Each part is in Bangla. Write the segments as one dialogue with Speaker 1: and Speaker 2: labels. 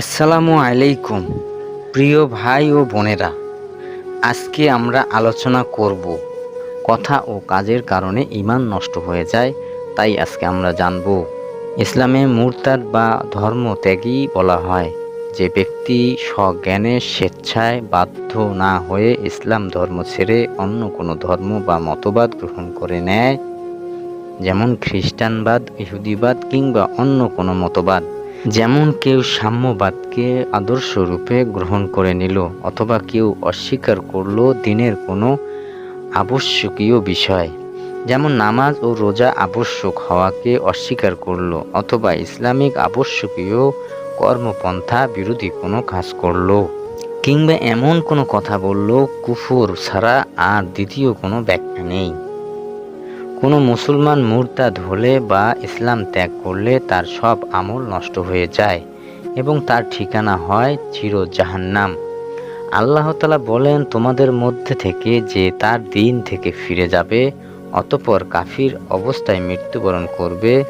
Speaker 1: আসসালামু আলাইকুম, প্রিয় ভাই ও বোনেরা। আজকে আমরা আলোচনা করব কথা ও কাজের কারণে ইমান নষ্ট হয়ে যায়, তাই আজকে আমরা জানব। ইসলামে মুরতাদ বা ধর্ম ত্যাগই বলা হয়, যে ব্যক্তি স্বজ্ঞানে স্বেচ্ছায় বাধ্য না হয়ে ইসলাম ধর্ম ছেড়ে অন্য কোনো ধর্ম বা মতবাদ গ্রহণ করে নেয়, যেমন খ্রিস্টানবাদ, ইহুদিবাদ কিংবা অন্য কোনো মতবাদ। যেমন কেউ সাম্যবাদকে আদর্শরূপে গ্রহণ করে নিল অথবা কেউ অস্বীকার করল দিনের কোনো আবশ্যকীয় বিষয়। যেমন নামাজ ও রোজা আবশ্যক হওয়াকে অস্বীকার করল অথবা ইসলামিক আবশ্যকীয় কর্মপন্থা বিরোধী কোনো কাজ করল। কিংবা এমন কোনো কথা বলল, কুফুর ছাড়া আর দ্বিতীয় কোনো ব্যাখ্যা নেই। কোনো মুসলমান মুরতাদ হলে বা ইসলাম ত্যাগ করলে তার সব আমল নষ্ট হয়ে যায় এবং তার ঠিকানা হয় চির জাহান্নাম আল্লাহ তালা বলেন, তোমাদের মধ্যে থেকে যে তার দিন থেকে ফিরে যাবে, অতপর কাফির অবস্থায় মৃত্যুবরণ করবে।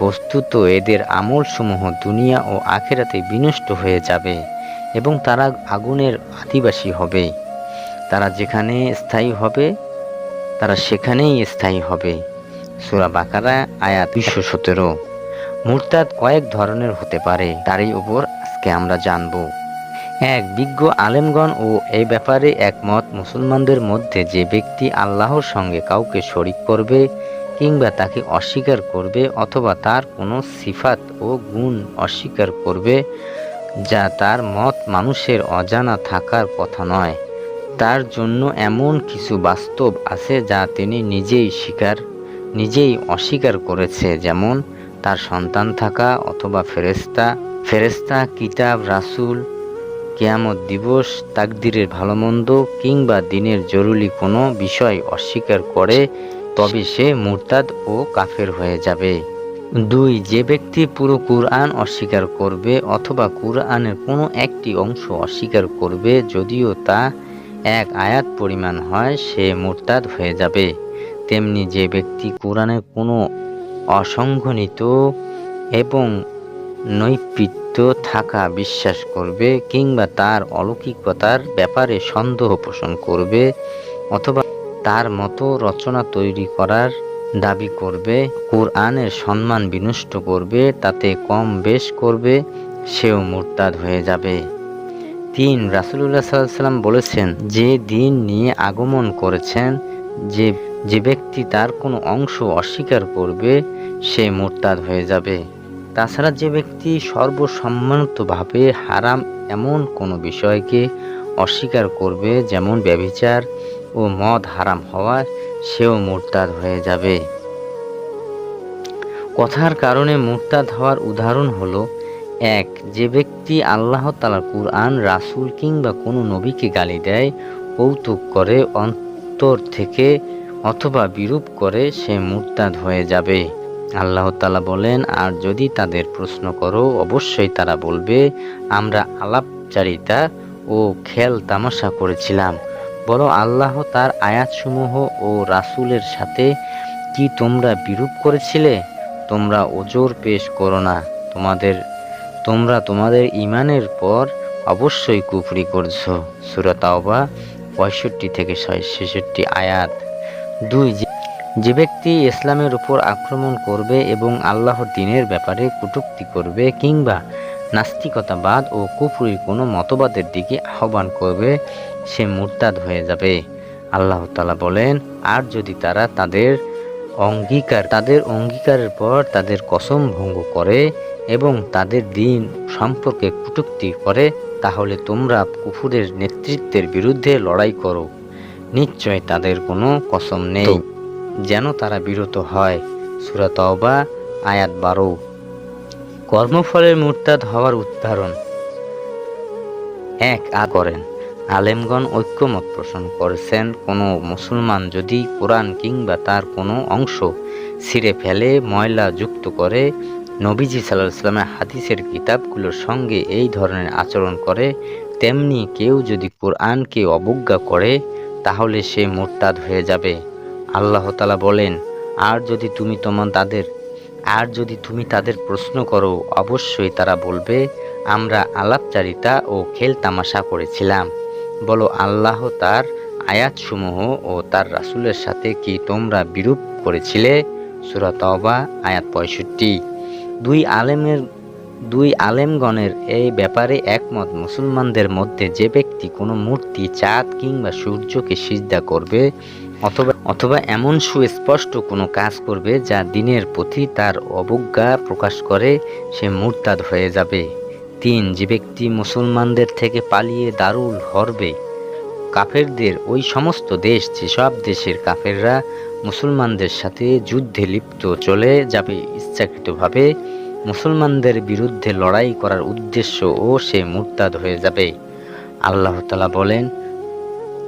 Speaker 1: বস্তুত এদের আমলসমূহ দুনিয়া ও আখেরাতে বিনষ্ট হয়ে যাবে এবং তারা আগুনের আদিবাসী হবে। তারা যেখানে স্থায়ী হবে তারা সেখানেই স্থায়ী হবে। সুরা বাকারা, আয়াত দুইশো সতেরো। মুরতাদ কয়েক ধরনের হতে পারে, তারই উপর আজকে আমরা জানব। এক, বিজ্ঞ আলেমগণ ও এই ব্যাপারে একমত মুসলমানদের মধ্যে যে ব্যক্তি আল্লাহর সঙ্গে কাউকে শরিক করবে কিংবা তাকে অস্বীকার করবে অথবা তার কোনো সিফাত ও গুণ অস্বীকার করবে, যা তার মত মানুষের অজানা থাকার কথা নয়। তার জন্য এমন কিছু বাস্তব আছে যা তিনি নিজেই স্বীকার, নিজেই অস্বীকার করেছে, যেমন তার সন্তান থাকা অথবা ফেরেস্তা ফেরেস্তা কিতাব, রাসুল, কেয়ামত দিবস, তাকদিরের ভালো মন্দ কিংবা দিনের জরুরি কোনো বিষয় অস্বীকার করে, তবে সে মুরতাদ ও কাফের হয়ে যাবে। দুই, যে ব্যক্তি পুরো কুরআন অস্বীকার করবে অথবা কুরআনের কোনো একটি অংশ অস্বীকার করবে, যদিও তা এক আয়াত পরিমাণ হয়, সে মুরতাদ হয়ে যাবে। তেমনি যে ব্যক্তি কোরআনের কোনো অসংঘনিত এবং নৈপিত্য থাকা বিশ্বাস করবে কিংবা তার অলৌকিকতার ব্যাপারে সন্দেহ পোষণ করবে অথবা তার মতো রচনা তৈরি করার দাবি করবে, কোরআনের সম্মান বিনষ্ট করবে, তাতে কম বেশ করবে, সেও মুরতাদ হয়ে যাবে। তিন রাসুলুল্লাহ সাল্লাম বলেছেন, যে দিন নিয়ে আগমন করেছেন, যে যে ব্যক্তি তার কোনো অংশ অস্বীকার করবে, সে মোরতাদ হয়ে যাবে। তাছাড়া যে ব্যক্তি সর্বসম্মানিতভাবে হারাম এমন কোনো বিষয়কে অস্বীকার করবে, যেমন ব্যভিচার ও মদ হারাম হওয়ার সেও মোরতাদ হয়ে যাবে। কথার কারণে মোরতাদ হওয়ার উদাহরণ হলো এক, যে ব্যক্তি আল্লাহ তালা কুরআন, রাসুল কিংবা কোনো নবীকে গালি দেয়, কৌতুক করে, অন্তর থেকে অথবা বিরূপ করে, সে মুরতাদ হয়ে যাবে। আল্লাহ তালা বলেন, আর যদি তাদের প্রশ্ন করো, অবশ্যই তারা বলবে, আমরা আলাপচারিতা ও খেল তামাশা করেছিলাম। বলো, আল্লাহ তার আয়াতসমূহ ও রাসুলের সাথে কি তোমরা বিরূপ করেছিলে? তোমরা ওজোর পেশ করো না। তোমাদের তোমরা তোমাদের ইমানের পর অবশ্যই কুফরি করছ। সুরাতাওবা পঁয়ষট্টি থেকে ছেষট্টি আয়াত। দুই, যে ব্যক্তি ইসলামের উপর আক্রমণ করবে এবং আল্লাহর দিনের ব্যাপারে কটুক্তি করবে কিংবা নাস্তিকতাবাদ ও কুফরির কোনো মতবাদের দিকে আহ্বান করবে, সে মুরতাদ হয়ে যাবে। আল্লাহ তালা বলেন, আর যদি তারা তাদের অঙ্গীকার তাদের অঙ্গীকারের পর তাদের কসম ভঙ্গ করে এবং তাদের দিন সম্পর্কে কটুক্তি করে তাহলে তোমরা কুফুরের নেতৃত্বের বিরুদ্ধে লড়াই করো। নিশ্চয় তাদের কোনো কসম নেই। যেন তারা বিরত হয়। সুরাতবা আয়াত বারো। কর্মফলের মুরতাদ হওয়ার উদাহরণ। এক আ করেন। আলেমগণ ঐক্যমত পোষণ করেছেন। কোনো মুসলমান যদি কোরআন কিংবা তার কোনো অংশ ছিঁড়ে ফেলে ময়লা যুক্ত করে নবীজি সাল্লাহ সাল্লামের হাদিসের কিতাবগুলোর সঙ্গে এই ধরনের আচরণ করে, তেমনি কেউ যদি কোরআনকে অবজ্ঞা করে, তাহলে সে মোরতাদ হয়ে যাবে। আল্লাহ তালা বলেন, আর যদি তুমি তোমার তাদের, আর যদি তুমি তাদের প্রশ্ন করো, অবশ্যই তারা বলবে, আমরা আলাপচারিতা ও খেল তামাশা করেছিলাম। বলো, আল্লাহ তার আয়াতসমূহ ও তার রাসূলের সাথে কি তোমরা বিরূপ করেছিলে? সূরা তওবা, আয়াত পঁয়ষট্টি। দুই আলেমের, দুই আলেমগণের এই ব্যাপারে একমত। মুসলমানদের মধ্যে যে ব্যক্তি কোনো মূর্তি, চাঁদ কিংবা সূর্যকে সিজদা করবে অথবা অথবা এমন সুস্পষ্ট কোনো কাজ করবে যা দিনের প্রতি তার অবজ্ঞা প্রকাশ করে, সে মুরতাদ হয়ে যাবে। তিন, যে ব্যক্তি মুসলমানদের থেকে পালিয়ে দারুল হরবে, কাফেরদের, ওই সমস্ত দেশ, যেসব দেশের কাফেররা মুসলমানদের সাথে যুদ্ধে লিপ্ত চলে যাবে ইচ্ছাকৃতভাবে। মুসলমানদের বিরুদ্ধে লড়াই করার উদ্দেশ্য ও সে মুরতাদ হয়ে যাবে। আল্লাহ তালা বলেন,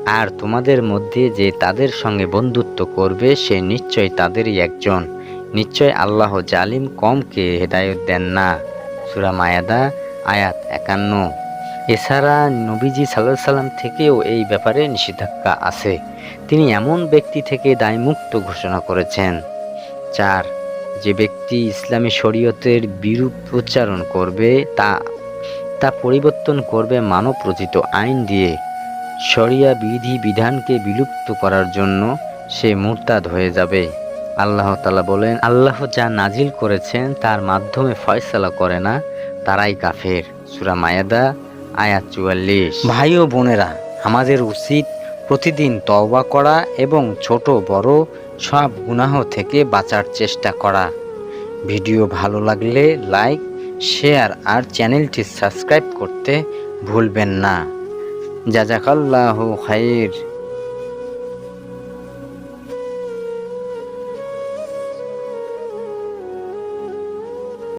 Speaker 1: আর তোমাদের মধ্যে যে তাদের সঙ্গে বন্ধুত্ব করবে, সে নিশ্চয় তাদেরই একজন। নিশ্চয় আল্লাহ জালিম কমকে হেদায়ত দেন না। সুরা মায়াদা, আয়াত একান্ন। এছাড়া নবীজি সাল্লাহ সাল্লাম থেকেও এই ব্যাপারে নিষেধাজ্ঞা আছে। তিনি এমন ব্যক্তি থেকে দায়মুক্ত ঘোষণা করেছেন। চার, যে ব্যক্তি ইসলামী শরীয়তের বিরূপ উচ্চারণ করবে, তা তা পরিবর্তন করবে মানব রচিত আইন দিয়ে। শরিয়া বিধি বিধানকে বিলুপ্ত করার জন্য সে মুরতাদ হয়ে যাবে। আল্লাহ তালা বলেন, আল্লাহ যা নাজিল করেছেন তার মাধ্যমে ফয়সালা করে না, তারাই কাফের। সুরা মায়াদা, আয়াত চুয়াল্লিশ। ভাই ও বোনেরা, আমাদের উচিত প্রতিদিন তওবা করা এবং ছোট বড় সব গুনাহ থেকে বাঁচার চেষ্টা করা। ভিডিও ভালো লাগলে লাইক, শেয়ার আর চ্যানেলটি সাবস্ক্রাইব করতে ভুলবেন না। জাজাকাল্লাহু খাইর।